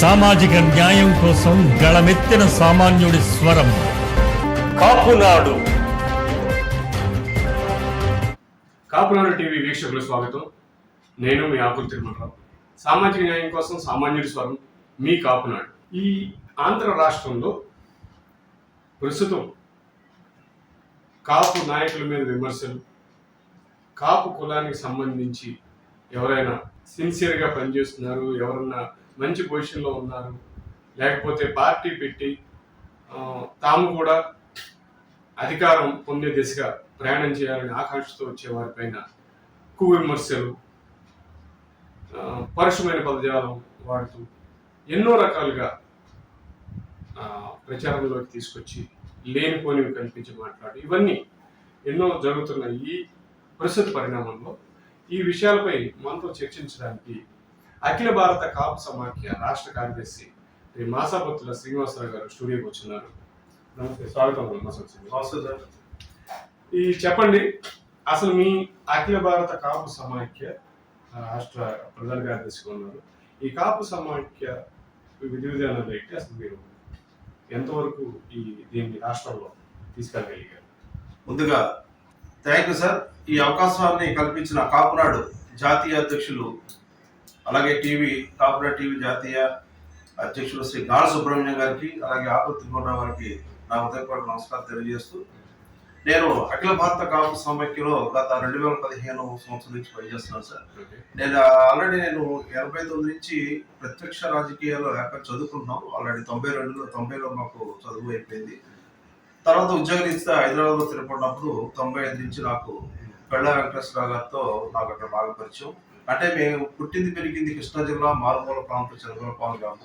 సామాజిక న్యాయం కోసం గళమెత్తిన సామాన్యుడి స్వరం. కాపునాడు. కాపునాడు టీవీ వీక్షకులకు స్వాగతం. నేను మీ ఆకుల తిరుమలరావు. సామాజిక న్యాయం కోసం సామాన్యుడి స్వరం మీ కాపునాడు. ఈ ఆంధ్ర రాష్ట్రంలో ప్రస్తుతం కాపు నాయకుల మీద విమర్శలు కాపు కులానికి సంబంధించి ఎవరైనా సిన్సియర్గా పనిచేస్తున్నారు ఎవరన్నా మంచి పొజిషన్లో ఉన్నారు. లేకపోతే పార్టీ పెట్టి తాము కూడా అధికారం పొందే దిశగా ప్రయాణం చేయాలని ఆకాంక్షతో వచ్చే వారిపైన ఎక్కువ విమర్శలు పరుషమైన పదజాలం వాడుతూ ఎన్నో రకాలుగా ప్రచారంలోకి తీసుకొచ్చి లేనిపోనివి కల్పించి మాట్లాడు ఇవన్నీ ఎన్నో జరుగుతున్న ఈ ప్రస్తుత పరిణామంలో ఈ విషయాలపై మనతో చర్చించడానికి అఖిల భారత కాపు సమాఖ్య రాష్ట్ర కార్యదర్శి శ్రీ మాసాపత్తుల శ్రీనివాసరావు గారు స్టూడియోకి వచ్చినారు. నమస్తే స్వాగతం మాసాపత్తుల ఈ చెప్పండి అసలు మీ అఖిల భారత కాపు సమాఖ్య రాష్ట్ర ప్రధాన కార్యదర్శిగా ఉన్నారు. ఈ కాపు సమాఖ్య విధి విధానాలు ఏంటి? అసలు మీరు ఎంతవరకు ఈ దీన్ని రాష్ట్రంలో తీసుకెళ్ళగలిగారు? ముందుగా థ్యాంక్ యూ సార్. ఈ అవకాశాన్ని కల్పించిన కాపునాడు జాతీయ అధ్యక్షులు అలాగే టీవీ కాపునాడు టీవీ జాతీయ అధ్యక్షులు శ్రీ గాఢ సుబ్రహ్మణ్యం గారికి అలాగే ఆకృతి గౌడ గారికి నా హృదయపూర్వక నమస్కారం తెలియజేస్తూ నేను అఖిల భారత కాపు సమైక్యలో గత రెండు వేల పదిహేను సంవత్సరం నుంచి పనిచేస్తున్నాను సార్. నేను ఆల్రెడీ నేను ఎనభై తొమ్మిది నుంచి ప్రత్యక్ష రాజకీయాల్లో లేక చదువుకుంటున్నాం. ఆల్రెడీ తొంభై రెండులో తొంభైలో మాకు చదువు అయిపోయింది. తర్వాత ఉద్యోగం ఇస్తే హైదరాబాద్లో స్థిరపడినప్పుడు తొంభై ఐదు నుంచి నాకు పెళ్ళ వెంకటేశ్వరరావు గారితో నాకు అక్కడ బాగా పరిచయం. అంటే మేము పుట్టింది పెరిగింది కృష్ణా జిల్లా మారుమూల ప్రాంతం చంద్రపాలు కాదు.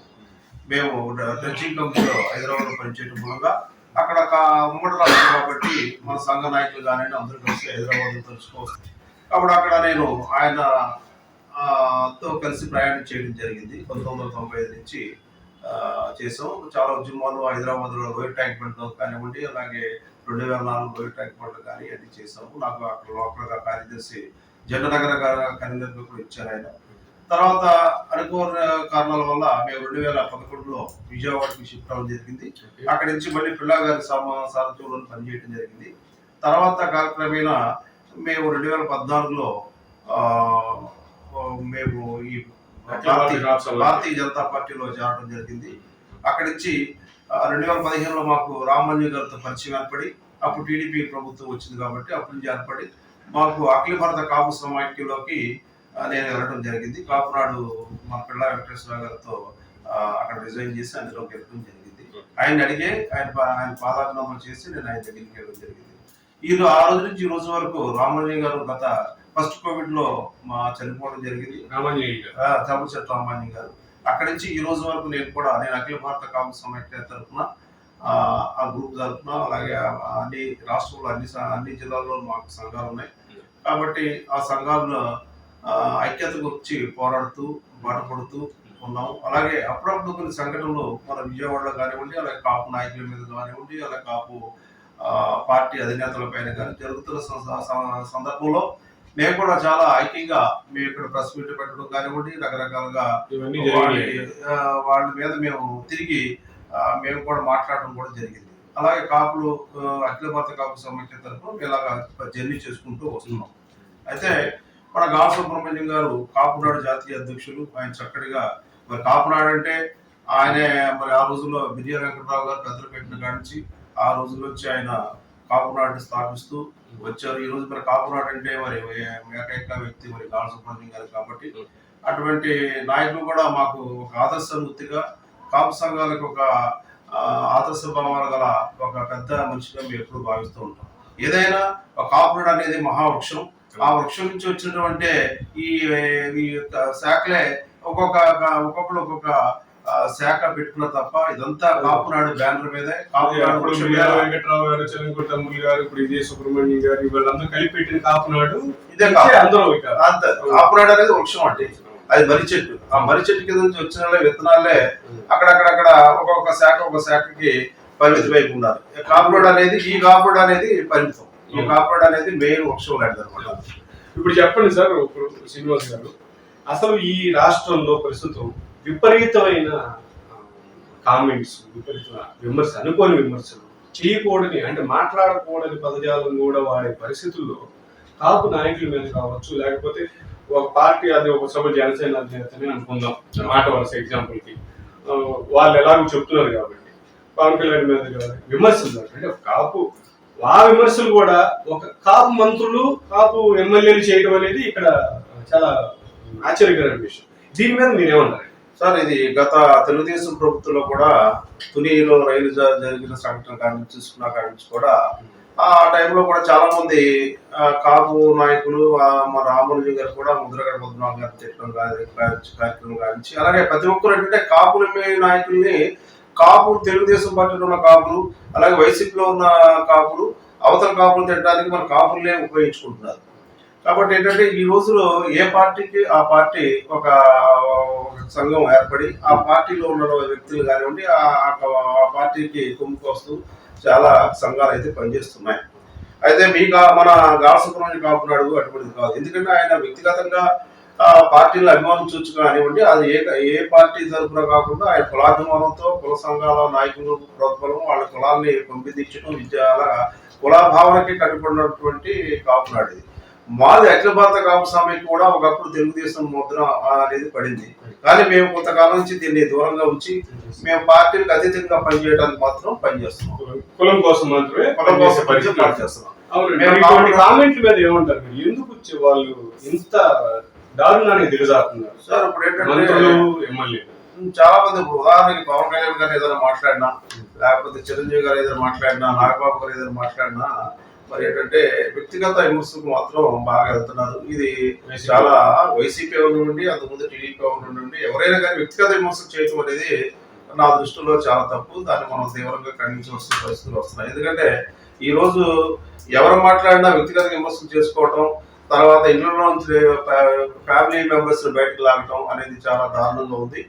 మేము టచింగ్ కంపెనీలో హైదరాబాద్లో పనిచేయడం మూలంగా అక్కడ ఒక ఉమ్మడి రాష్ట్రం కాబట్టి మన సంఘ నాయకులు కానివ్వండి అందరూ కలిసి హైదరాబాద్ తెలుసుకోవచ్చు కాబట్టి అక్కడ నేను ఆయన తో కలిసి ప్రయాణం చేయడం జరిగింది. పంతొమ్మిది వందల తొంభై ఐదు నుంచి చేసాం చాలా ఉద్యమాలు హైదరాబాద్లో రోహిత్ ట్యాంక్ బండ్ కానివ్వండి అలాగే రెండు వేల నాలుగు రోహిత్ ట్యాంక్ బండ్ కానీ అన్ని చేసాము నాకు అక్కడ లోకల్గా కార్యదర్శి జండనగర కన్వీనర్గా కూడా ఇచ్చారు ఆయన. తర్వాత అనుకోని కారణాల వల్ల మేము రెండు వేల పదకొండులో విజయవాడకి షిఫ్ట్ అవ్వడం జరిగింది. అక్కడి నుంచి మళ్ళీ పిల్ల గారి సమా సారథ్యంలో పనిచేయడం జరిగింది. తర్వాత కాలక్రమేణా మేము రెండు వేల పద్నాలుగులో ఆ, మేము ఈ భారతీయ జనతా పార్టీలో చేరడం జరిగింది. అక్కడి నుంచి రెండు వేల పదిహేనులో మాకు రామన్య గారితో పరిచయం ఏర్పడి అప్పుడు టీడీపీ ప్రభుత్వం వచ్చింది కాబట్టి అప్పటి నుంచి ఏర్పడి మాకు అఖిల భారత కాపు సమాఖ్యలోకి నేను వెళ్ళడం జరిగింది. కాపునాడు మా పిల్ల వెంకటేశ్వర గారితో అక్కడ రిజైన్ చేసి అందులోకి వెళ్ళడం జరిగింది. ఆయన అడిగే ఆయన ఆయన పాదాభినందన చేసి నేను ఆయన దగ్గరికి వెళ్ళడం జరిగింది. ఈ రో- ఆ రోజు నుంచి ఈ రోజు వరకు రామలింగ గారు గత ఫస్ట్ కోవిడ్లో మా చనిపోవడం జరిగింది. చామచెట్ల రామాని గారు. అక్కడి నుంచి ఈ రోజు వరకు నేను కూడా నేను అఖిల భారత కాపు సమైక్య తరఫున ఆ, గ్రూప్ తరఫున అలాగే అన్ని రాష్ట్రంలో అన్ని అన్ని జిల్లాల్లో మాకు సంఘాలు ఉన్నాయి. కాబట్టి ఆ సంఘాలను ఐక్యత గురించి పోరాడుతూ బాటపడుతూ ఉన్నాం అలాగే అప్పుడప్పుడు కొన్ని సంఘటనలు మన విజయవాడలో కానివ్వండి అలాగే కాపు నాయకుల మీద కానివ్వండి అలాగే కాపు పార్టీ అధినేతల పైన కానీ జరుగుతున్న సందర్భంలో మేము కూడా చాలా ఐక్యంగా మేము ఇక్కడ ప్రెస్ మీట్ పెట్టడం కానివ్వండి రకరకాలుగా వాళ్ళ మీద మేము తిరిగి మేము కూడా మాట్లాడడం కూడా జరిగింది. అలాగే కాపులు అఖిల భారత కాపు సమైక్య తరఫున ఇలాగా జర్నీ చేసుకుంటూ వస్తున్నాం. అయితే మన గా సుబ్రహ్మణ్యం గారు కాపునాడు జాతీయ అధ్యక్షులు ఆయన చక్కటిగా మరి కాపునాడు అంటే ఆయనే మరి ఆ రోజుల్లో బిర్య వెంకటరావు గారు పెద్దలు పెట్టిన కాడి ఆ రోజుల నుంచి ఆయన కాపునాడుని స్థాపిస్తూ వచ్చారు. ఈ రోజు మరి కాపునాడు అంటే మరి ఏకైక వ్యక్తి మరి గా సుబ్రహ్మణ్యం గారు కాబట్టి అటువంటి నాయకులు కూడా మాకు ఒక ఆదర్శ వృత్తిగా కాపు సంఘాలకు ఒక ఆదర్శ భావాలు గల ఒక పెద్ద మనిషిగా మేము ఎప్పుడు భావిస్తూ ఉంటాం. ఏదైనా ఒక కాపునాడు అనేది మహావృక్షం. ఆ వృక్షం నుంచి వచ్చినటువంటి ఈ ఈ యొక్క శాఖలే ఒక్కొక్క ఒక్కొక్కరు ఒక్కొక్క శాఖ పెట్టుకున్న తప్ప ఇదంతా కాపునాడు బ్యానర్ మీదే కాపునాడు వెంకట్రావు గారు చెలంకుట తమ్ములు గారు ఇప్పుడు ఇదే సుబ్రహ్మణ్యం గారు వీళ్ళందరూ కలిపి పెట్టిన కాపునాడు ఇదే. అందరూ కాపునాడు అనేది వృక్షం అంటే అది మర్రి చెట్టు. ఆ మర్రి చెట్టు కింద నుంచి వచ్చిన విత్తనాలే అక్కడక్కడక్కడ ఒక్కొక్క శాఖ ఒక శాఖకి పరిమితం వైపు ఉన్నారు. కాపునాడు అనేది ఈ కాపునాడు అనేది పరిమితం. ఈ కాపునాడు అనేది మెయిన్ వర్క్షాప్ లాంటిది అనమాట. ఇప్పుడు చెప్పండి సార్ ఇప్పుడు శ్రీనివాస్ గారు. అసలు ఈ రాష్ట్రంలో ప్రస్తుతం విపరీతమైన కామెంట్స్ విపరీతమైన విమర్శ అనుకోని విమర్శలు చేయకూడని అంటే మాట్లాడకూడని పదజాలం కూడా వాడే పరిస్థితుల్లో కాపు నాయకుల మీద కావచ్చు లేకపోతే ఒక పార్టీ అది ఒక సభ జనసేన అధినేతని అనుకుందాం. మాట వలస ఎగ్జాంపుల్కి వాళ్ళు ఎలాగో చెప్తున్నారు కాబట్టి పవన్ కళ్యాణ్ మీద విమర్శలు అంటే ఒక కాపు ఆ విమర్శలు కూడా ఒక కాపు మంత్రులు కాపు ఎమ్మెల్యేలు చేయడం అనేది ఇక్కడ చాలా ఆశ్చర్యకరమైన విషయం. దీని మీద మీరేమన్నారు సార్ ఇది గత తెలుగుదేశం ప్రభుత్వంలో కూడా తునిలో రైలు జరిగిన సంఘటన కానీ చూసుకున్నా కానీ నుంచి కూడా ఆ టైంలో కూడా చాలా మంది కాపు నాయకులు మా రామరాజు గారు కూడా ముద్రగడ పద్మనాభ గారు చెప్పడం కానీ కార్యక్రమం కానించి అలాగే ప్రతి ఒక్కరు ఏంటంటే కాపులు నాయకుల్ని కాపు తెలుగుదేశం పార్టీలో ఉన్న కాపులు అలాగే వైసీపీలో ఉన్న కాపులు అవతల కాపులు తినడానికి మన కాపులనే ఉపయోగించుకుంటున్నారు. కాబట్టి ఏంటంటే ఈ రోజులో ఏ పార్టీకి ఆ పార్టీ ఒక సంఘం ఏర్పడి ఆ పార్టీలో ఉన్న వ్యక్తులు కానివ్వండి ఆ ఆ పార్టీకి కుమ్ముకొస్తూ చాలా సంఘాలు అయితే పనిచేస్తున్నాయి. అయితే మీ మన మన గాసుకుని కాపునాడు అటువంటిది కాదు. ఎందుకంటే ఆయన వ్యక్తిగతంగా ఆ పార్టీని అభిమానించవచ్చు కానివ్వండి అది ఏ ఏ పార్టీ తరఫున కాకుండా ఆయన కులాభిమానంతో కుల సంఘాల నాయకులు ప్రోత్బలం వాళ్ళ కులాల్ని పంపిదించడం విద్య కులాభావనకి కట్టుబడినటువంటి కాపునాడు ఇది. మాది అఖిల భారత కాపు సమైకి కూడా ఒకప్పుడు తెలుగుదేశం ముద్ర అనేది పడింది. కానీ మేము కొంతకాలం నుంచి దీన్ని దూరంగా ఉంచి మేము పార్టీలకు అతీతంగా పనిచేయడానికి మాత్రం పనిచేస్తున్నాం. కులం కోసం మాత్రమే కులం కోసం పనిచేస్తున్నాం కామెంట్ల మీద ఏమంటారు ఎందుకు వాళ్ళు ఇంత దారుణానికి దిగజారుతున్నారు. సార్ ఇప్పుడు ఏంటంటే మంత్రులు ఎమ్మెల్యేలు చాలా మంది ఇప్పుడు ఉదాహరణకి పవన్ కళ్యాణ్ గారు ఏదైనా మాట్లాడినా లేకపోతే చిరంజీవి గారు ఏదైనా మాట్లాడినా నాగబాబు గారు ఏదైనా మాట్లాడినా మరి ఏంటంటే వ్యక్తిగత విమర్శలకు మాత్రం బాగా వెళ్తున్నారు. ఇది చాలా వైసీపీ నుండి అంతకుముందు టీడీపీ నుండి ఎవరైనా కానీ వ్యక్తిగత విమర్శలు చేయటం అనేది నా దృష్టిలో చాలా తప్పు. దాన్ని మనం తీవ్రంగా ఖండించవలసిన పరిస్థితులు వస్తున్నాయి. ఎందుకంటే ఈ రోజు ఎవరు మాట్లాడినా వ్యక్తిగత విమర్శలు చేసుకోవటం తర్వాత ఇళ్ళలో ఫ్యామిలీ మెంబర్స్ బయటకు లాగటం అనేది చాలా దారుణంగా ఉంది.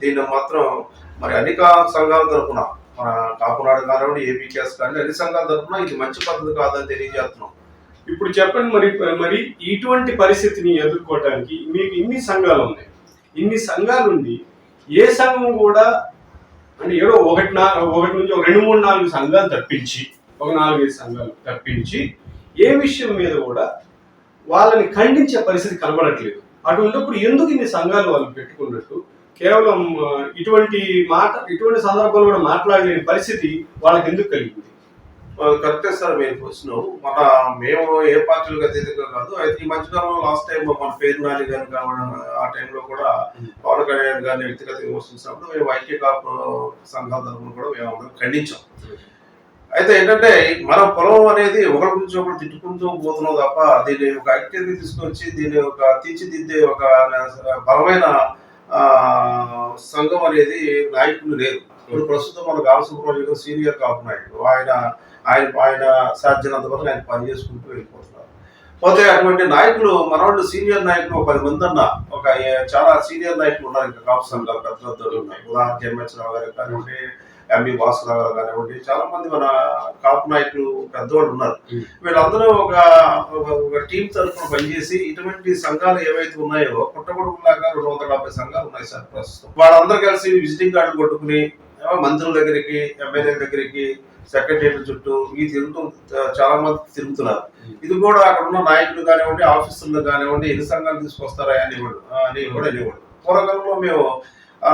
దీన్ని మాత్రం మరి అనేక సంఘాల తరఫున మన కాపునాడు కానివ్వండి ఏపీ కేసు కానీ అన్ని సంఘాల తరఫున ఇది మంచి పద్ధతి కాదని తెలియజేస్తున్నాం. ఇప్పుడు చెప్పండి మరి మరి ఇటువంటి పరిస్థితిని ఎదుర్కోవడానికి మీకు ఇన్ని సంఘాలు ఉన్నాయి. ఇన్ని సంఘాలు ఉండి ఏ సంఘం కూడా అంటే ఏదో ఒకటి నా ఒకటి నుంచి ఒక రెండు మూడు నాలుగు సంఘాలు తప్పించి ఒక నాలుగైదు సంఘాలు తప్పించి ఏ విషయం మీద కూడా వాళ్ళని ఖండించే పరిస్థితి కనబడట్లేదు. అటువంటిప్పుడు ఎందుకు ఇన్ని సంఘాలు వాళ్ళు పెట్టుకున్నట్టు? కేవలం ఇటువంటి మాట ఇటువంటి సందర్భాలు కూడా మాట్లాడలేని పరిస్థితి వాళ్ళకి ఎందుకు కలిగింది? కరెక్టే సార్ మీరు క్వశ్చన్ మన మేము ఏ పార్టీలకు అతీతంగా కాదు అయితే ఈ మధ్యకాలంలో లాస్ట్ టైం మన పేరు నాని గారిని కావడం ఆ టైంలో కూడా పవన్ కళ్యాణ్ గారిని వ్యక్తిగత విమర్శించినప్పుడు మేము ఐక్య కాపు సంఘాల తరఫున కూడా మేము అందరం ఖండించాం. అయితే ఏంటంటే మన పొలం అనేది ఒకరి గురించి ఒకరు తిట్టుకుంటూ పోతున్నాం తప్ప దీన్ని ఒక ఐక్యతకి తీసుకొచ్చి దీన్ని ఒక తీర్చిదిద్దే ఒక బలమైన సంఘం అనేది నాయకులు లేరు. ఇప్పుడు ప్రస్తుతం మన గాలసుబ్రహ్మణ్యం సీనియర్ కాపు నాయకుడు ఆయన ఆయన ఆయన సాధ్యనంత వరకు ఆయన పని చేసుకుంటూ వెళ్ళిపోతున్నారు. పోతే అటువంటి నాయకులు మనవాళ్ళు సీనియర్ నాయకులు ఒక పది మంది అన్న ఒక చాలా సీనియర్ నాయకులు ఉన్నారు ఇంకా కాపు సంఘాలు పెద్ద ఉన్నాయి ఉదాహరణకి ఎంఎస్ గారు కానివ్వండి ఎంబీ గారు కానివ్వండి చాలా మంది మన కాపు నాయకులు పెద్దవాళ్ళు ఉన్నారు. వీళ్ళందరూ ఒక ఒక- టీం తరఫున పనిచేసి ఇటువంటి సంఘాలు ఏవైతే ఉన్నాయో పుట్టగొడుగులాగా రెండు వందల డెబ్బై సంఘాలు ఉన్నాయి సార్ ప్రస్తుతం. వాళ్ళందరూ కలిసి విజిటింగ్ కార్డులు కొట్టుకుని మంత్రుల దగ్గరికి ఎమ్మెల్యేల దగ్గరికి సెక్రటరీల చుట్టూ ఈ తిరుగుతూ చాలా మంది తిరుగుతున్నారు. ఇది కూడా అక్కడ ఉన్న నాయకులు కానివ్వండి ఆఫీసుల్లో కానివ్వండి ఎన్ని సంఘాలు తీసుకొస్తారా అని అని కూడా అనేవాడు పూర్వకాలంలో మేము ఆ,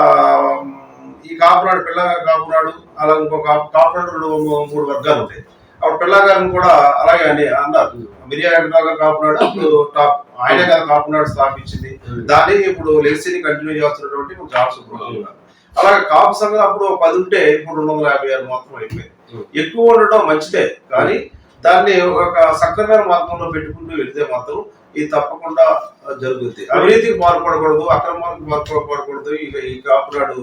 ఈ కాపునాడు పిల్లగారు కాపునాడు అలా ఇంకో కాపురాడు మూడు వర్గాలు ఉంటాయి. అప్పుడు పిల్లగారిని కూడా అలాగే అని అన్నారు. మిరియా వెంకటరావు కాపునాడు అప్పుడు టాప్ ఆయన గారు కాపునాడు స్థాపించింది. దాన్ని ఇప్పుడు లెగసీని కంటిన్యూ చేస్తున్నటువంటి జాబ్ సుబ్రహ్మణ్యం గారు. అలాగే కాపు సంఘం అప్పుడు పది ఉంటే ఇప్పుడు రెండు వందల యాభై ఆరు మాత్రం అయిపోయింది. ఎక్కువ ఉండటం మంచిదే కానీ దాన్ని ఒక సక్రమైన మార్గంలో పెట్టుకుంటూ వెళితే మాత్రం ఇది తప్పకుండా జరుగుద్ది. అవినీతికి పాల్పడకూడదు అక్రమాలకు పాల్పడకూడదు ఇక ఈ కాపునాడు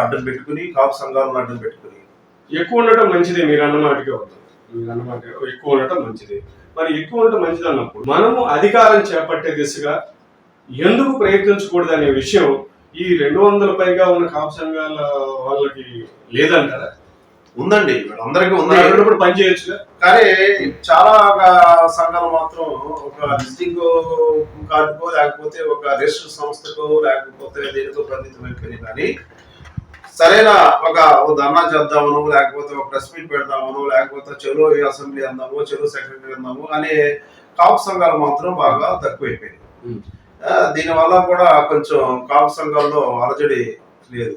అడ్డం పెట్టుకుని కాపు సంఘాలను అడ్డం పెట్టుకుని. ఎక్కువ ఉండటం మంచిదే మీరు అన్నమాటకే అవుతుంది మీరు అన్నమాట ఎక్కువ ఉండటం మంచిదే. మరి ఎక్కువ ఉండటం మంచిది అన్నప్పుడు మనము అధికారం చేపట్టే దిశగా ఎందుకు ప్రయత్నించకూడదు అనే విషయం ఈ రెండు వందల పైగా ఉన్న కాపు సంఘాల వాళ్ళకి లేదంటారా? ఉందండి. వీళ్ళందరికీ ఉంది. పని చేయొచ్చుగా? కానీ చాలా సంఘాలు మాత్రం ఒక విజిటింగ్ కార్డుకో లేకపోతే ఒక రిజిస్టర్ సంస్థకో లేకపోతే దేనికో పరిమితం అయిపోయింది కానీ సరైన ఒక ధర్నా చేద్దామను లేకపోతే ఒక ప్రెస్ మీట్ పెడదామను లేకపోతే చెలో ఈ అసెంబ్లీ అందాము చెలో సెక్రటరీ అందాము అనే కాపు సంఘాలు మాత్రం బాగా. ఆ, దీనివల్ల కూడా కొంచెం కాపు సంఘాల్లో అలజడి లేదు.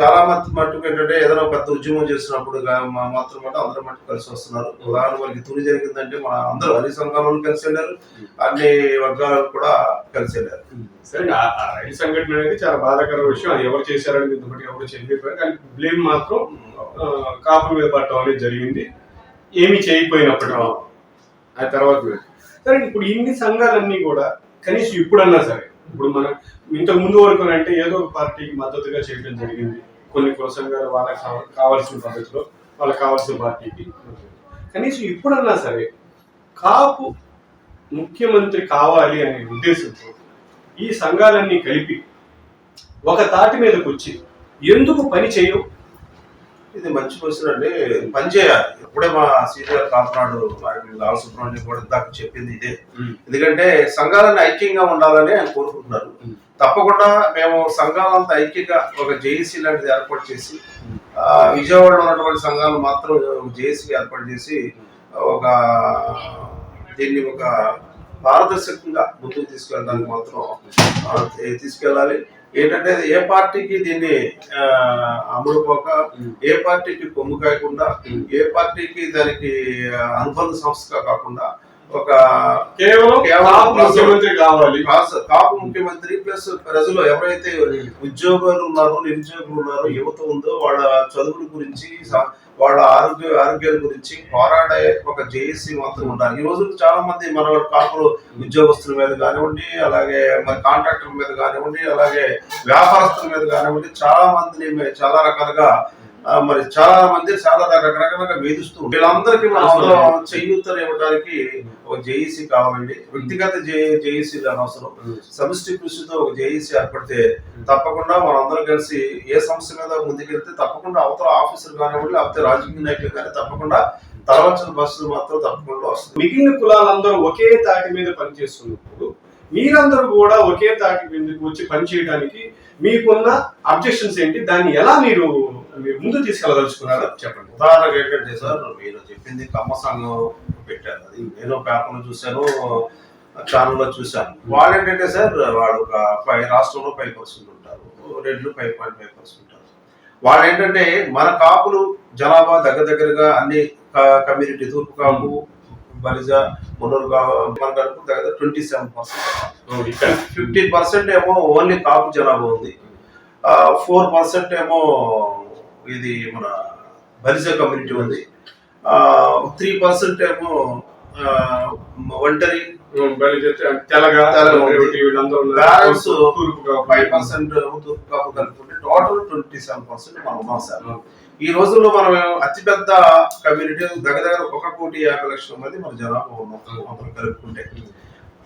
చాలా మంది మట్టుకు ఏంటంటే ఏదైనా పెద్ద ఉద్యమం చేసినప్పుడు మా- మాత్రం మాట అందరూ మట్టుకు కలిసి వస్తున్నారు. ఉదాహరణ మనకి తుని జరిగిందంటే మన అందరూ అన్ని సంఘాలను కలిసి వెళ్ళారు. అన్ని వర్గాలు కూడా కలిసి వెళ్ళారు. సరే ఆ రైలు సంఘటన అనేది చాలా బాధాకర విషయం. అది ఎవరు చేశారని ఇంతటి ఎవరు చేయలేకపోయారు. కానీ బ్లేమ్ మాత్రం ఆ, కాపు మీద పడటం అనేది జరిగింది. ఏమి చేయకపోయినప్పటికీ. ఆ తర్వాత. సరే ఇప్పుడు ఇన్ని సంఘాలన్నీ కూడా కనీసం ఇప్పుడన్నా సరే ఇప్పుడు మనం ఇంతకు ముందు వరకు అంటే ఏదో ఒక పార్టీకి మద్దతుగా చేయడం జరిగింది. కొన్ని కుల వాళ్ళకి కావాల్సిన పద్ధతిలో వాళ్ళకి కావాల్సిన పార్టీకి. కనీసం ఇప్పుడన్నా సరే కాపు ముఖ్యమంత్రి కావాలి అనే ఉద్దేశంతో ఈ సంఘాలన్నీ కలిపి ఒక తాటి మీదకు వచ్చి ఎందుకు పని చేయవు? ఇది మంచి క్వశ్చన్ అండి. పని చేయాలి. ఇప్పుడే మా సీనియర్ కాపునాడు లాల్ సుబ్రహ్మణ్యం కూడా ఇందాక చెప్పింది ఇదే. ఎందుకంటే సంఘాలను ఐక్యంగా ఉండాలని ఆయన కోరుకుంటున్నారు. తప్పకుండా మేము సంఘాలంతా ఐక్యంగా ఒక జేఏసీ లాంటిది ఏర్పాటు చేసి ఆ, విజయవాడలో ఉన్నటువంటి సంఘాలు మాత్రం జేఏసీ ఏర్పాటు చేసి ఒక దీన్ని ఒక పారదర్శకంగా ముందుకు తీసుకెళ్ళడానికి మాత్రం తీసుకెళ్ళాలి. ఏంటంటే ఏ పార్టీకి దీన్ని ఆ, అమలు పోక ఏ పార్టీకి కొమ్ము కాయకుండా ఏ పార్టీకి దానికి అనుబంధ సంస్థగా కాకుండా ఒక కేవలం ముఖ్యమంత్రి కావాలి. కాపు ముఖ్యమంత్రి ప్లస్ ప్రజలు ఎవరైతే ఉద్యోగాలు ఉన్నారో నిరుద్యోగులు ఉన్నారో యువత ఉందో వాళ్ళ చదువుల గురించి వాళ్ళ ఆరోగ్య ఆరోగ్యాల గురించి పోరాడే ఒక జేఏసీ మాత్రం ఉండాలి. ఈ రోజు చాలా మంది మన కాపులు ఉద్యోగస్తుల మీద కానివ్వండి అలాగే మరి కాంట్రాక్టర్ మీద కానివ్వండి అలాగే వ్యాపారస్తుల మీద కానివ్వండి చాలా మందిని చాలా రకాలుగా మరి చాలా మంది చాలా రకరకాలుగా వేధిస్తూ. వీళ్ళందరికీ మనం చేయూతలు ఇవ్వడానికి ఒక జేఈసీ కావాలండి. వ్యక్తిగత జేఈసీ అనవసరం సమిష్టి కృషితో ఒక జేఈసీ ఏర్పడితే తప్పకుండా మనందరం కలిసి ఏ సమస్య మీద ముందుకెళ్తే తప్పకుండా అవతల ఆఫీసర్ కానివ్వండి లేకపోతే రాజకీయ నాయకులు కానీ తప్పకుండా తలవంచిన బస్సులు మాత్రం తప్పకుండా వస్తుంది. మిగిలిన కులాలందరూ ఒకే తాటి మీద పనిచేస్తున్నప్పుడు మీరందరూ కూడా ఒకే తాటి మీదకి వచ్చి పనిచేయడానికి మీకున్న అబ్జెక్షన్స్ ఏంటి? దాన్ని ఎలా మీరు మీరు ముందు తీసుకెళ్ళదలుచుకున్నారో చెప్పండి. ఉదాహరణకు ఏంటంటే సార్ మీరు చెప్పింది కమ్మ సంఘం పెట్టారు. అది నేను పేపర్లో చూశాను ఛానల్లో చూశాను. వాళ్ళు ఏంటంటే సార్ వాడు ఒక ఫైవ్ రాష్ట్రంలో ఫైవ్ పర్సెంట్ ఉంటారు. రెండు ఫైవ్ పాయింట్ ఫైవ్ పర్సెంట్ ఉంటారు. వాడు ఏంటంటే మన కాపులు జనాభా దగ్గర దగ్గరగా అన్ని కమ్యూనిటీ తూర్పు కాపు బలిజ మున్నూరు కాపు మన కడుపు దగ్గర twenty seven percent fifteen percent ఏమో ఓన్లీ కాపు జనాభా ఉంది. ఫోర్ పర్సెంట్ ఏమో ఇది మన బలిజ కమ్యూనిటీ ఉంది. త్రీ పర్సెంట్ ఏమో ఒంటరి. ఫైవ్ పర్సెంట్ తూర్పు కాపు. కలుపుకుంటే టోటల్ ట్వంటీ సెవెన్ పర్సెంట్ మనం ఉన్నాం సార్ ఈ రోజుల్లో మనం అతిపెద్ద కమ్యూనిటీ దగ్గర దగ్గర ఒక కోటి యాభై లక్షల మంది మన జనాభా ఉన్నాం మనం కలుపుకుంటే.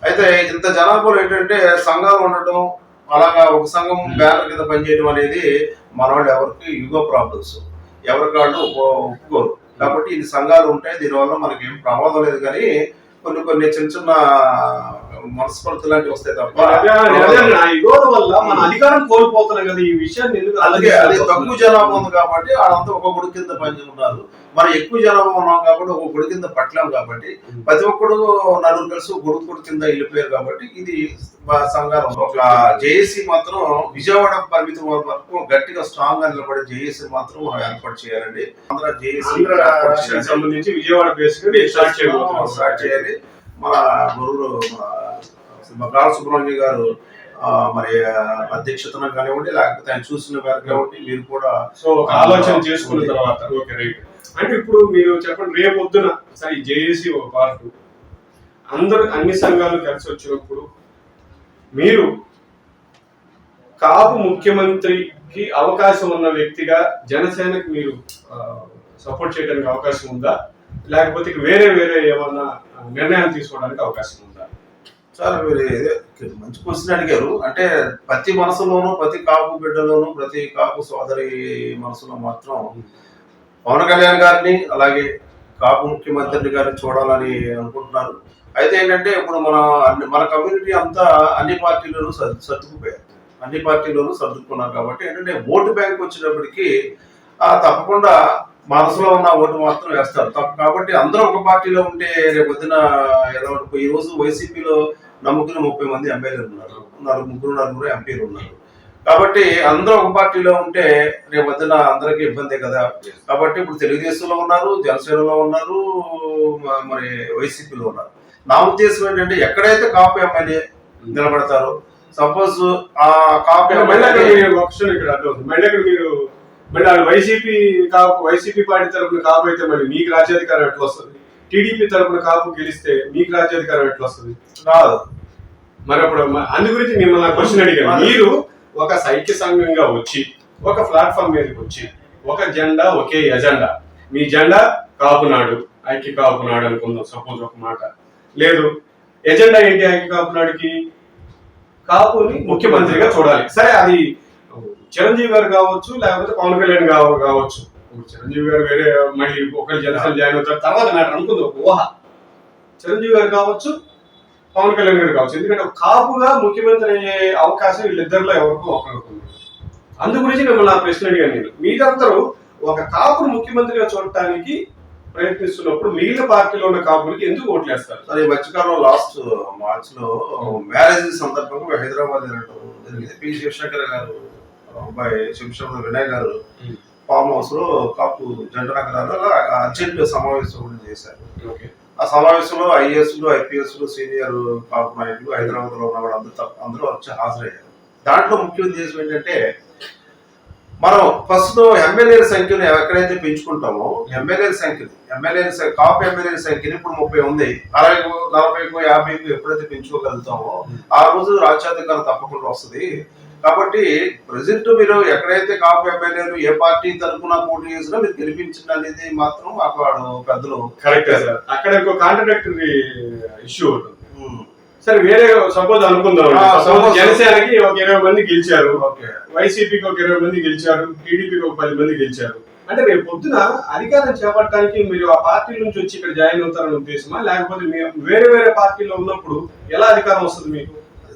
అయితే ఇంత జనాభాలో ఏంటంటే సంఘాలు ఉండటం అలాగా ఒక సంఘం బ్యానర్ కింద పనిచేయడం అనేది మన వాళ్ళు ఎవరికి యుగో ప్రాబ్లమ్స్ ఎవరికి వాళ్ళు ఒప్పుకో- ఒప్పుకోరు. కాబట్టి ఇది సంఘాలు ఉంటాయి దీనివల్ల మనకి ఏం ప్రమాదం లేదు. కానీ కొన్ని కొన్ని చిన్న చిన్న మనస్పర్ధలు లాంటివి వస్తాయి తప్ప వల్ల మన అధికారం కోల్పోతున్నాం కదా ఈ విషయాన్ని అలాగే అది తక్కువ జనాభా ఉంది కాబట్టి వాళ్ళంతా ఒక గుడి కింద పని ఉన్నారు మనం ఎక్కువ జనాభా ఉన్నాం కాబట్టి ఒక గుడి కింద పట్టలేం కాబట్టి ప్రతి ఒక్కడు నలుగురు కలిసి గుడి గుడి కింద వెళ్ళిపోయారు కాబట్టి ఇది సంఘాలు ఒక జేఏసీ మాత్రం విజయవాడ పరిమితం వరకు గట్టిగా స్ట్రాంగ్గా నిలబడే జేఏసీ మాత్రం మనం ఏర్పాటు చేయాలండి. ఆంధ్ర జేఏసీ సంబంధించి విజయవాడ బేస్ స్టార్ట్ చేయాలి. మన గురువులు మన బాల సుబ్రహ్మణ్య గారు మరి అధ్యక్షతన కానివ్వండి లేకపోతే ఆయన చూసిన వారు కానివ్వండి మీరు కూడా సో ఒక ఆలోచన చేసుకున్న తర్వాత. Okay right. అంటే ఇప్పుడు మీరు చెప్పండి రేపు పొద్దున సరే జేఏసీ ఒక పార్ట్. అందరు అన్ని సంఘాలు కలిసి వచ్చినప్పుడు మీరు కాపు ముఖ్యమంత్రికి అవకాశం ఉన్న వ్యక్తిగా జనసేనకు మీరు సపోర్ట్ చేయడానికి అవకాశం ఉందా? లేకపోతే వేరే వేరే ఏమన్నా నిర్ణయాలు తీసుకోవడానికి అవకాశం ఉందా? చాలా మీరు మంచి క్వశ్చన్ అడిగారు. అంటే ప్రతి మనసులోనూ ప్రతి కాపు బిడ్డలోనూ ప్రతి కాపు సోదరి మనసులో మాత్రం పవన్ కళ్యాణ్ గారిని అలాగే కాపు ముఖ్యమంత్రిని గారిని చూడాలని అనుకుంటున్నారు. అయితే ఏంటంటే ఇప్పుడు మన అన్ని- మన కమ్యూనిటీ అంతా అన్ని పార్టీలను సర్దు సర్దుకుపోయారు. అన్ని పార్టీలను సర్దుకున్నారు కాబట్టి ఏంటంటే ఓటు బ్యాంక్ వచ్చినప్పటికీ తప్పకుండా మనసులో ఉన్న ఓటు మాత్రం వేస్తారు. తప్ప కాబట్టి అందరూ ఒక పార్టీలో ఉంటే రేపు పొద్దున ఎలా? ఈ రోజు వైసీపీలో నమ్ముకుని ముప్పై మంది ఎమ్మెల్యేలు ఉన్నారు. ఉన్నారు ముగ్గురు నలుగురు ఎంపీలు ఉన్నారు. కాబట్టి అందరూ ఒక పార్టీలో ఉంటే రేపు పొద్దున అందరికీ ఇబ్బందే కదా. కాబట్టి ఇప్పుడు తెలుగుదేశంలో ఉన్నారు జనసేనలో ఉన్నారు మరి వైసీపీలో ఉన్నారు. నా ఉద్దేశం ఏంటంటే ఎక్కడైతే కాపు ఎమ్మెల్యే నిలబడతారో సపోజ్ ఆ కాపు ఎమ్మెల్యే మీరు ఇక్కడ అక్కడ మీరు మళ్ళీ వాళ్ళు వైసీపీ కాపు వైసీపీ పార్టీ తరపున కాపు అయితే మరి మీకు రాజ్యాధికారం ఎట్లా వస్తుంది? టీడీపీ తరపున కాపు గెలిస్తే మీకు రాజ్యాధికారం ఎట్లా వస్తుంది? రాదు. మరి అప్పుడు అందు గురించి మిమ్మల్ని క్వశ్చన్ అడిగాను మీరు ఒక సైక్య సంఘంగా వచ్చి ఒక ప్లాట్ఫామ్ మీదకి వచ్చి ఒక జెండా ఒకే ఎజెండా. మీ జెండా కాపునాడు ఐక్య కాపునాడు అనుకుందాం సపోజ్ ఒక మాట. లేదు ఎజెండా ఏంటి ఐక్య కాపునాడుకి కాపుని ముఖ్యమంత్రిగా చూడాలి. సరే అది చిరంజీవి గారు కావచ్చు లేకపోతే పవన్ కళ్యాణ్ కావచ్చు. చిరంజీవి గారు వేరే మళ్ళీ ఒకరి జనసేన జాయిన్ అవుతారు తర్వాత మ్యాటర్ అనుకుంది ఒక ఊహ. చిరంజీవి గారు కావచ్చు పవన్ కళ్యాణ్ గారు కావచ్చు. ఎందుకంటే ఒక కాపుగా ముఖ్యమంత్రి అయ్యే అవకాశం వీళ్ళిద్దరిలో ఎవరికో ఒకరికి అందు గురించి మిమ్మల్ని ఆ ప్రశ్న అడిగాను నేను. మీరందరూ ఒక కాపును ముఖ్యమంత్రిగా చూడటానికి ప్రయత్నిస్తున్నప్పుడు మిగిలిన పార్టీలో ఉన్న కాపులకి ఎందుకు ఓట్లేస్తారు? సరే ఈ మధ్యకాలం లాస్ట్ మార్చ్లో మ్యారేజ్ సందర్భంగా హైదరాబాద్ వెళ్ళడం జరిగింది. పి శివశంకర్ గారు అబ్బాయి శివశంకర్ వినయ్ గారు. ఫామ్ హౌస్లో కాపు జంట నగరాల్లో అర్జెంట్ సమావేశం కూడా చేశారు. ఓకే. ఆ సమావేశంలో ఐఏఎస్లు ఐపీఎస్లు సీనియర్ కాపు నాయకులు హైదరాబాద్లో ఉన్న వాళ్ళు అందరూ అందరూ వచ్చి హాజరయ్యారు. దాంట్లో ముఖ్య ఉద్దేశం ఏంటంటే మనం ఫస్ట్ ఎమ్మెల్యేల సంఖ్యను ఎక్కడైతే పెంచుకుంటామో ఎమ్మెల్యేల సంఖ్యని ఎమ్మెల్యేల సంఖ్య కాపు ఎమ్మెల్యేల సంఖ్యని ఇప్పుడు ముప్పై ఉంది. అరవైకు నలభైకు యాభైకు ఎప్పుడైతే పెంచుకోగలుగుతామో ఆ రోజు రాజ్యాధికారం తప్పకుండా వస్తుంది. కాబట్టి ప్రజెంట్ మీరు ఎక్కడైతే కాపు ఎమ్మెల్యేలు ఏ పార్టీ తరఫున పోటీ చేసినా మీరు గెలిపించండి అనేది మాత్రం మాకు వాడు పెద్దలు కరెక్ట్ సార్. అక్కడ ఇంకో కాంట్రడక్టరీ ఇష్యూ ఉంటుంది సరే వేరే సపోజ్ అనుకుందాం జనసేనకి ఒక ఇరవై మంది గెలిచారు. ఓకే. వైసీపీకి ఒక ఇరవై మంది గెలిచారు. టీడీపీకి ఒక పది మంది గెలిచారు. అంటే రేపు పొద్దున అధికారం చేపట్టడానికి మీరు ఆ పార్టీ నుంచి వచ్చి ఇక్కడ జాయిన్ అవుతారని ఉద్దేశమా? లేకపోతే వేరే వేరే పార్టీలో ఉన్నప్పుడు ఎలా అధికారం వస్తుంది మీకు?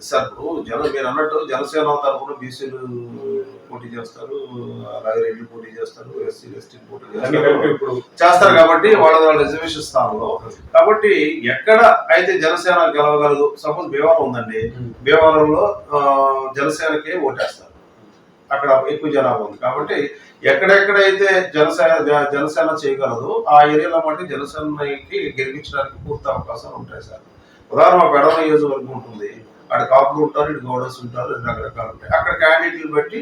సార్ ఇప్పుడు జన మీరు అన్నట్టు జనసేన తరఫున బీసీలు పోటీ చేస్తారు అలాగే పోటీ చేస్తారు ఎస్సీ ఎస్టీ పోటీ చేస్తారు. చేస్తారు కాబట్టి వాళ్ళ వాళ్ళ రిజర్వేషన్ స్థానంలో కాబట్టి ఎక్కడ అయితే జనసేన గెలవగలదు సపోజ్ భీమవరం ఉందండి భీమవరంలో జనసేనకే ఓటేస్తారు. అక్కడ ఎక్కువ జనాభా ఉంది. కాబట్టి ఎక్కడెక్కడైతే జనసేన జనసేన చేయగలదు ఆ ఏరియాలో మట్టి జనసేనకి గెలిపించడానికి పూర్తి అవకాశాలు ఉంటాయి సార్. ఉదాహరణ మా పెడవ నియోజకవర్గం ఉంటుంది. అక్కడ కాపులు ఉంటారు ఇటు గౌడర్స్ ఉంటారు రకరకాలు ఉంటాయి. అక్కడ క్యాండిడేట్లు బట్టి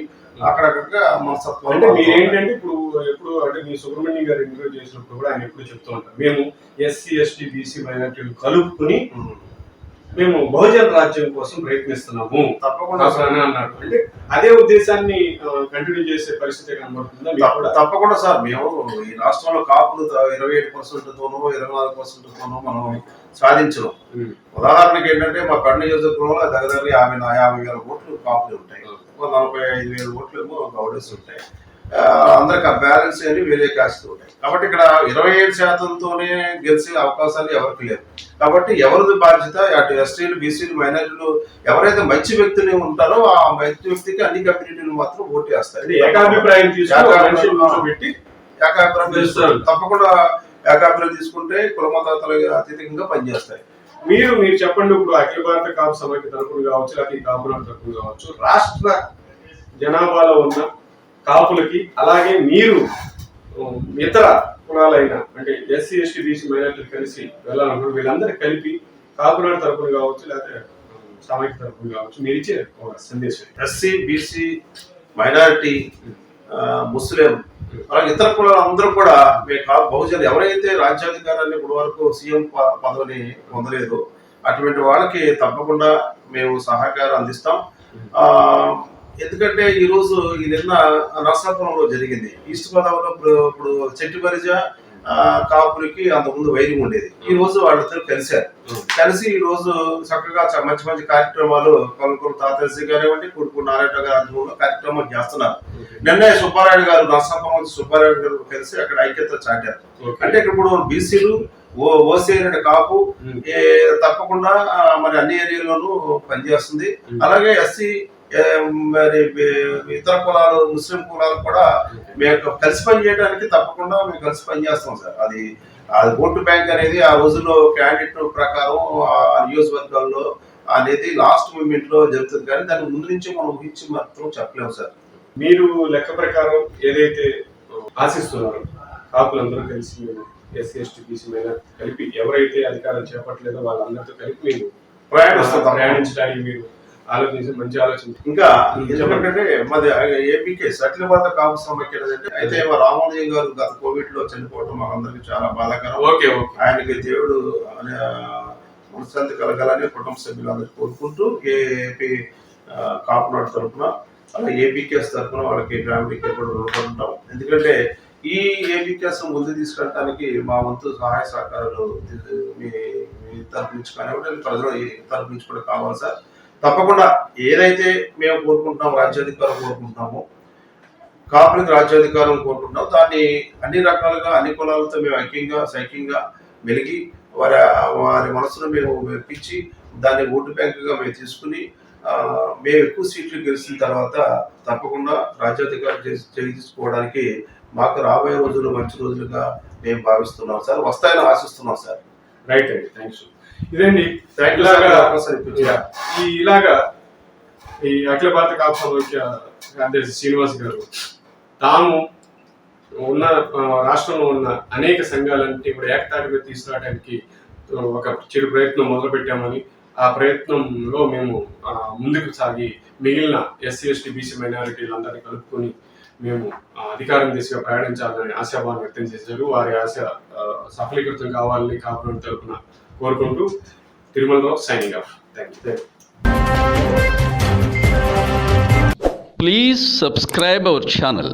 అక్కడక్కడ మనస్తత్వం అంటే మీరు ఏంటంటే ఇప్పుడు ఎప్పుడు అంటే మీ సుబ్రహ్మణ్యం గారు ఇంటర్వ్యూ చేసినప్పుడు కూడా ఆయన ఎప్పుడు చెప్తూ ఉంటారు. మేము ఎస్సీ ఎస్టీ బీసీ మైనార్టీలు కలుపుకుని. మేము. బహుజన రాజ్యం కోసం ప్రయత్నిస్తున్నాము. తప్పకుండా అన్నారు. అంటే అదే ఉద్దేశాన్ని కంటిన్యూ చేసే పరిస్థితి కనబడుతుందా తప్పకుండా సార్. మేము ఈ రాష్ట్రంలో కాపులు ఇరవై ఏడు పర్సెంట్ తోనో ఇరవై నాలుగు పర్సెంట్ తోనో మనం సాధించడం. ఉదాహరణకి ఏంటంటే మా పెద్ద నియోజకవర్గంలో దగ్గర దగ్గర యాభై వేల ఓట్లు కాపులు ఉంటాయి. నలభై ఐదు వేల ఓట్లు ఏమో గౌడెస్ ఉంటాయి అందరికి ఆ బ్యాలెన్స్ అని వేరే కాస్ట్ ఉంటాయి. కాబట్టి ఇక్కడ ఇరవై ఏడు శాతంతోనే గెలిచే అవకాశాలు ఎవరికి లేవు. కాబట్టి ఎవరిది బాధ్యత? అటు ఎస్టీలు బీసీలు మైనారిటీలు ఎవరైతే మంచి వ్యక్తులు ఉంటారో ఆ మంచి వ్యక్తికి అన్ని కమ్యూనిటీలు మాత్రం ఓటు అంటే వేస్తాయి ఏకాభిప్రాయం ఏకాభిప్రాయం. తప్పకుండా ఏకాభిప్రాయం తీసుకుంటే కులమతాతలకు అతీతంగా పనిచేస్తాయి. మీరు మీరు చెప్పండి ఇప్పుడు అఖిల భారత కాపు సమైక్య తరపున కావచ్చు లేకపోతే ఈ కాపుల తరపున కావచ్చు రాష్ట్ర జనాభాలో ఉన్న కాపులకి అలాగే మీరు ఇతర కులాలైన అంటే ఎస్సీ ఎస్టీ బీసీ మైనార్టీలు కలిసి వెళ్ళాలనుకున్నారు వీళ్ళందరూ కలిపి కాపునాడు తరపున కావచ్చు లేకపోతే సమైక్య తరపున కావచ్చు మీరు ఇచ్చే ఒక సందేశం. ఎస్సీ బీసీ మైనారిటీ ముస్లిం అలాగే ఇతర కులాలు అందరూ కూడా మీ కా- ఎవరైతే రాజ్యాధికారాన్ని ఇప్పటి వరకు సీఎం పదవిని పొందలేదు అటువంటి వాళ్ళకి తప్పకుండా మేము సహకారం అందిస్తాం. ఆ, ఎందుకంటే ఈరోజు ఈ నిన్న నరసాపురంలో జరిగింది. ఈస్ట్ గోదావరిలో ఇప్పుడు చెట్టు బరిజ కాపులకి అంతకుముందు వైరింగ్ ఉండేది. ఈ రోజు వాళ్ళిద్దరు కలిశారు. కలిసి ఈ రోజు చక్కగా మంచి మంచి కార్యక్రమాలు కొనుక్కోలు తాతసి కానివ్వండి కొడుకు నారాయణ గారి ఆధ్వర్యంలో కార్యక్రమాలు చేస్తున్నారు. నిన్నే సుబ్బారాయుడు గారు నరసింహ సుబ్బారాయుడు గారు కలిసి అక్కడ ఐక్యత చాటారు. అంటే ఇక్కడ ఇప్పుడు బీసీలు ఓసీ అనే కాపు తప్పకుండా మరి అన్ని ఏరియాల్లోనూ పనిచేస్తుంది. అలాగే ఎస్సీ మరి ఇతర కులాలు ముస్లిం కులాలు కూడా మేము కలిసి పని చేయడానికి తప్పకుండా మేము కలిసి పని చేస్తాం సార్. అది అది ఓటు బ్యాంక్ అనేది ఆ రోజుల్లో క్యాండిడేట్ ప్రకారం ఆ నియోజకవర్గాల్లో అనేది లాస్ట్ మూమెంట్లో జరుగుతుంది. కానీ దాని ముందు నుంచి మనం ఊహించి మాత్రం చెప్పలేము సార్. మీరు లెక్క ప్రకారం ఏదైతే ఆశిస్తున్నారో కాపులందరూ కలిసి మేము ఎస్సీ ఎస్టీ బీసీ మీద కలిపి ఎవరైతే అధికారం చేపట్టలేదో వాళ్ళందరితో కలిపి మీరు ప్రయాణిస్తాం. తప్పకుండా. ప్రయాణించడానికి మీరు ఆలోచించి మంచి ఆలోచన ఇంకా ఎందుకంటే మాది ఏపీకే సటిలబాద కాపు సమైక్య అంటే అయితే రామోదయం గారు గత కోవిడ్లో చనిపోవడం మాకందరికి చాలా బాధాకరం. Okay okay. ఆయనకి దేవుడు మనశ్శాంతి కలగాలని కుటుంబ సభ్యులందరూ కోరుకుంటూ ఏపీ కాపునాడు తరఫున అలాగే ఏపీకేస్ తరఫున వాళ్ళకి ఫ్యామిలీకి కూడా రుణపడుతుంటాం. ఎందుకంటే ఈ ఏపీకేస్ ముందు తీసుకెళ్ళడానికి మా వంతు సహాయ సహకారాలు మీ తరపు నుంచి కానివ్వండి ప్రజలు తరపు నుంచి కూడా కావాలి సార్. తప్పకుండా ఏదైతే మేము కోరుకుంటున్నాం రాజ్యాధికారం కోరుకుంటున్నామో కాపులకు రాజ్యాధికారం కోరుకుంటున్నాం దాన్ని అన్ని రకాలుగా అన్ని కులాలతో మేము ఐక్యంగా సైక్యంగా మెలిగి వారి వారి మనసును మేము మెప్పించి దాన్ని ఓటు బ్యాంకుగా మేము తీసుకుని మేము ఎక్కువ సీట్లు గెలిచిన తర్వాత తప్పకుండా రాజ్యాధికారం చేసి చేయించుకోవడానికి మాకు రాబోయే రోజులు మంచి రోజులుగా మేము భావిస్తున్నాం సార్. వస్తాయని ఆశిస్తున్నాం సార్. రైట్ అండి. థ్యాంక్స్ ఇదండి. ఇలాగా ఇప్పించారు ఈ ఇలాగా ఈ అఖిల భారత కాపు సమైక్య కార్యదర్శి శ్రీనివాస్ గారు తాము ఉన్న రాష్ట్రంలో ఉన్న అనేక సంఘాలన్నింటినీ కూడా ఏకతాటిగా తీసుకురావడానికి ఒక చిరు ప్రయత్నం మొదలు పెట్టామని ఆ ప్రయత్నంలో మేము ముందుకు సాగి మిగిలిన ఎస్సీ ఎస్టీ బీసీ మైనారిటీలందరినీ కలుపుకొని మేము అధికారం దిశగా ప్రయాణించాలని ఆశాభావం వ్యక్తం చేశారు. వారి ఆశ సఫలీకృతం కావాలని కాపురం తరపున కోరుకుంటూ తిరుమలలో signing off thank you Please subscribe our channel